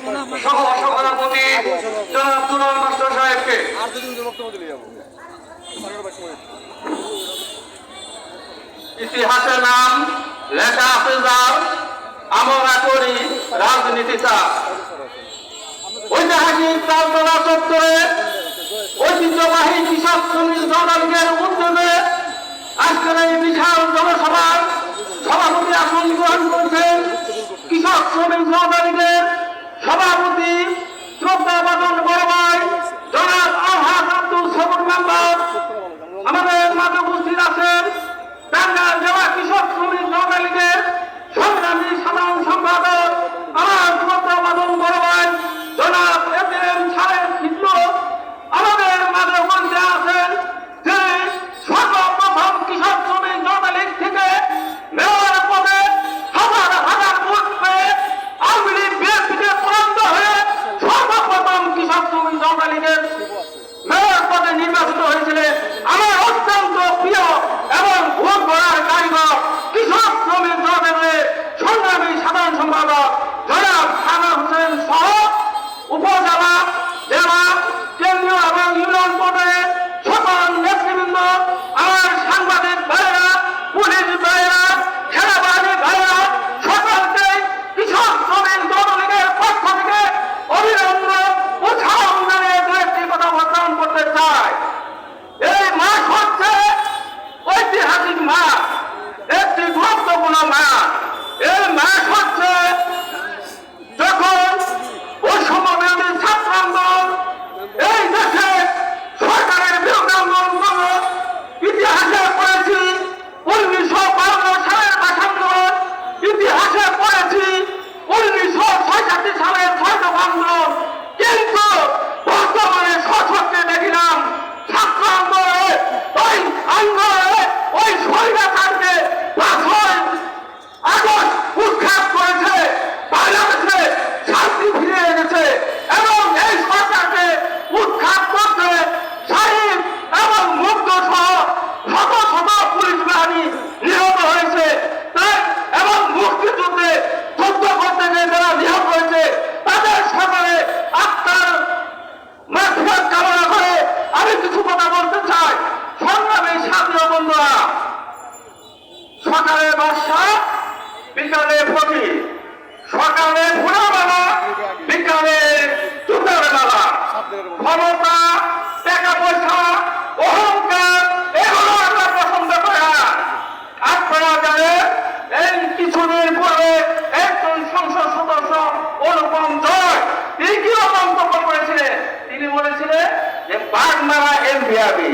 সহ সাহেবকে। ইতিহাসের নাম লেখা আছে যার আমরা করি রাজনীতি ঐতিহাসিক তালতলা চত্বরে ঐতিহ্যবাহী কৃষক শ্রমিক জনগণের উদ্যোগে আজকের এই বিশাল জনসভা উপস্থিত আছেন টাঙ্গাইল দেওয়া কৃষক শ্রমিক নৌকা লীগের সকালে বাদশা বিকালে ফকির সকালে ফুলাবেলা বিকালে জুতার বেলা ক্ষমতা, টাকা পয়সা, অহংকার, এগুলো আমরা পছন্দ করি না। আপনারা জানেন, এই কিছুদিন পরে একজন সংসদ সদস্য অনুপম জয় তিনি কি মন্তব্য করেছিলেন। তিনি বলেছিলেন যে বাগমারা এমভিআবি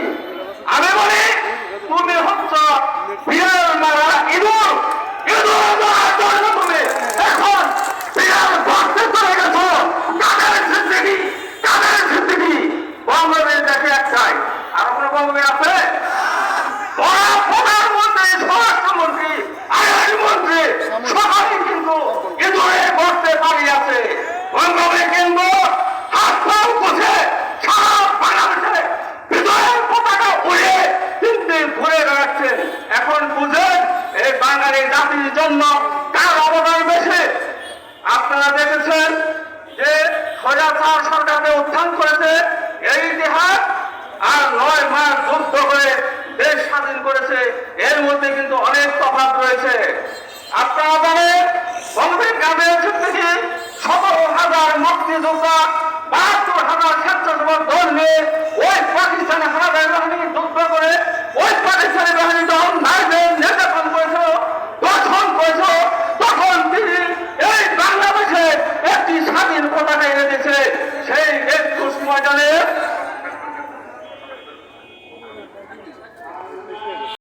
জন্য কার অবদান বেশি? আপনারা দেখেছেন যে সোজা স্বৈরাচার সরকারকে উত্থান করেছে এই ইতিহাস, আর নয় মাস যুদ্ধ হয়ে দেশ স্বাধীন করেছে। এর মধ্যে কিন্তু অনেক তফাত রয়েছে। আপনারা জানেন, বঙ্গবীর কাজের থেকে সতেরো হাজার মুক্তিযোদ্ধা, বাহাত্তর হাজার স্বেচ্ছাসেবক দল নিয়ে ওই পাকিস্তানে হানাদার বাহিনী যুদ্ধ করে জাতির পতাকা এনে দিয়েছে সেই রেড ময়দানে